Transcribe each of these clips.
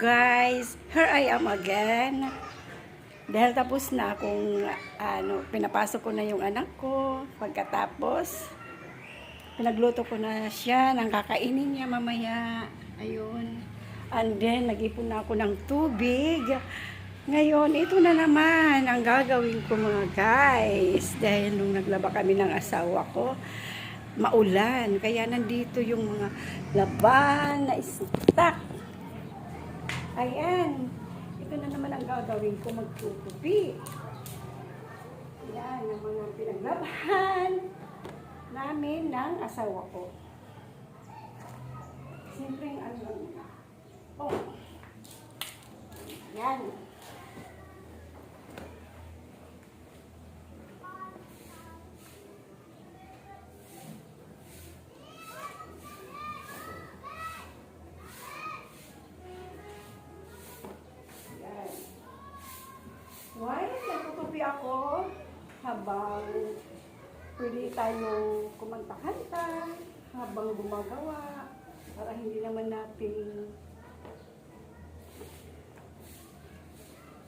guys, here I am again. Dahil tapos na akong ano, pinapasok ko na yung anak ko. Pagkatapos, pinagluto ko na siya ng kakainin niya mamaya. Ayun. And then, nag-ipon na ako ng tubig. Ngayon, ito na naman ang gagawin ko mga guys. Dahil nung naglaba kami ng asawa ko, maulan. Kaya nandito yung mga laban na stock Ayan. Ito na naman ang gagawin ko magtutupi. Yan ang mga pinaglabahan namin ng asawa ko. Simpleng ano lang. Oh. Yan. Yan. Habang pwede tayong kumanta-kanta, habang gumagawa, para hindi naman natin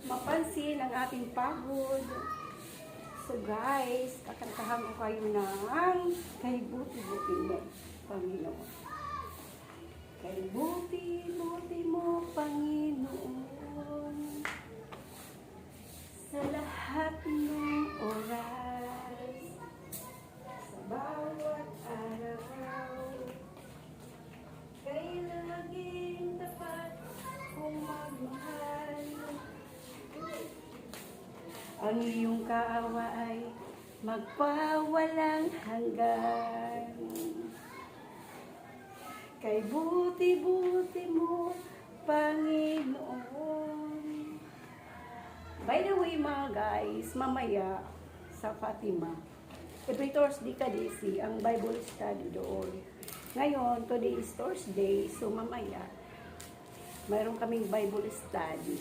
mapansin ang ating pagod. So guys, kakantahan ko kayo ng kay buti-buti mo, Panginoon. Kay buti-buti mo, Panginoon. Ang iyong kaawa ay magpawalang hanggan. Kay buti-buti mo, Panginoon. By the way, mga guys, mamaya sa Fatima, every Thursday ka DC, ang Bible study doon. Ngayon, today is Thursday, so mamaya, mayroon kaming Bible study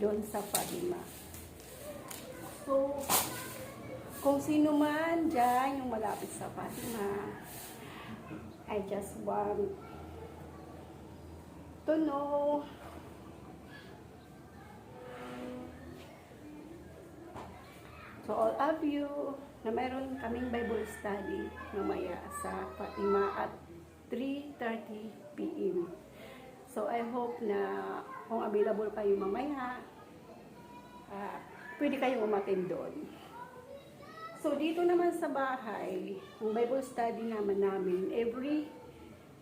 doon sa Fatima. So, kung sino man dyan yung malapit sa Fatima, I just want to know to all of you na mayroon kaming Bible study mamaya sa Fatima at 3.30 p.m. So I hope na kung available kayo mamaya, ah, pwede kayong umatin doon. So, dito naman sa bahay, ang Bible study naman namin, every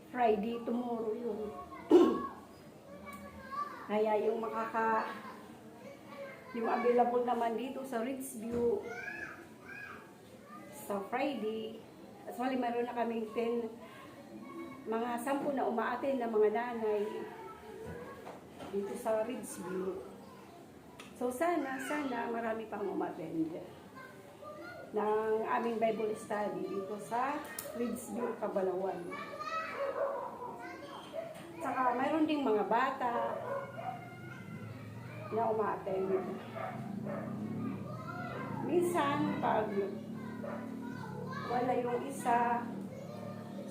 Friday, tomorrow yun. Kaya yung makaka, yung available naman dito sa Ridgeview, sa Friday, actually meron na kaming 10, mga sampu na umaaten na mga nanay dito sa Ridgeview. So sana, sana marami pang umattend ng aming Bible study dito sa Ridgeview, Kabalawan. Saka mayroon ding mga bata na umaattend. Minsan, pag wala yung isa,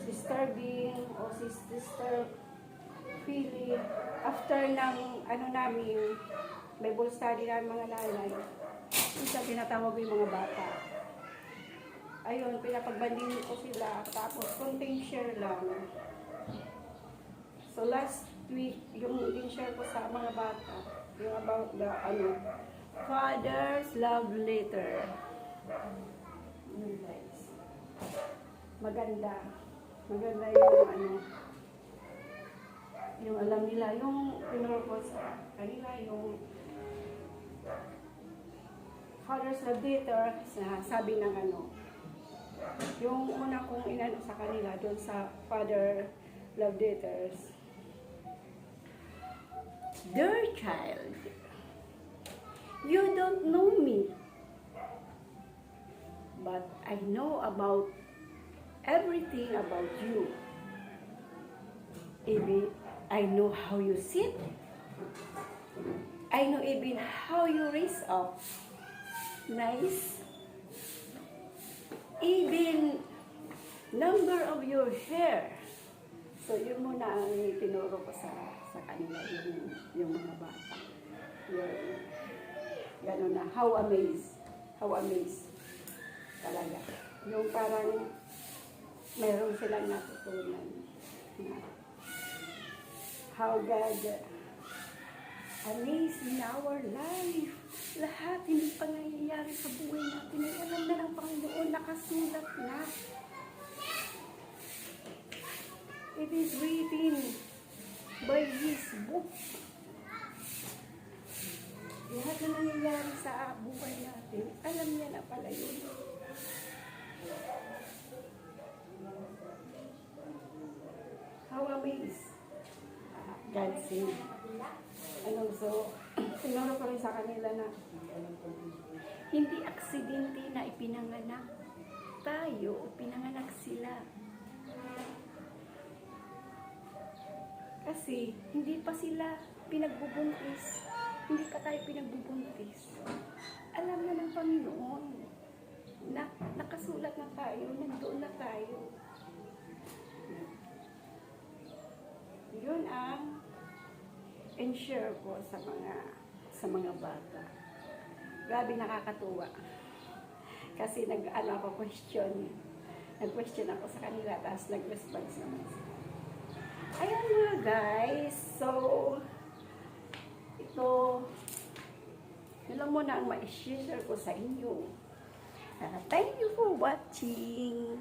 Sister Bing o si Sister Philip, after ng ano namin, Bible study ng mga nanay, isa tinatawag yung mga bata. Ayun, pinapagbanding ko sila, tapos konting share lang. So last week, yung din-share ko sa mga bata, yung about the, ano, Father's Love Letter. Yun. Maganda. Maganda yung ano, yung alam nila, yung sa kanila, yung Love Letter, sa sabi ng ano, yung una kong inano sa kanila doon sa Father Love Letters. Dear child, you don't know me, but I know about everything about you. Even I know how you sit. I know even how you raise up. Nice. Even number of your hair. So, yun muna ang tinuro ko sa sa kanila yung, yung mga bata. Yung, gano'n na, how amazed, how amazed talaga. Yung parang meron silang natutunan na how God amazed in our life. Lahat hindi pa nangyayari sa buhay natin. Ay alam na ng Panginoon, nakasulat na. It is written by His book. Lahat na nangyayari sa buhay natin, alam niya na pala yun. How amazed uh, God sing. And also, tinuro ko rin sa kanila na hindi aksidente na ipinanganak tayo o pinanganak sila. Kasi hindi pa sila pinagbubuntis. Hindi pa tayo pinagbubuntis. Alam na ng Panginoon na nakasulat na tayo, nandoon na tayo. Yun ang ensure ko sa mga sa mga bata. Grabe nakakatuwa. Kasi nag ano ako question. Nag-question ako sa kanila tapos nag-response naman. Ayan mga guys. So, ito, yun lang muna ang ma-share ko sa inyo. Ah, thank you for watching.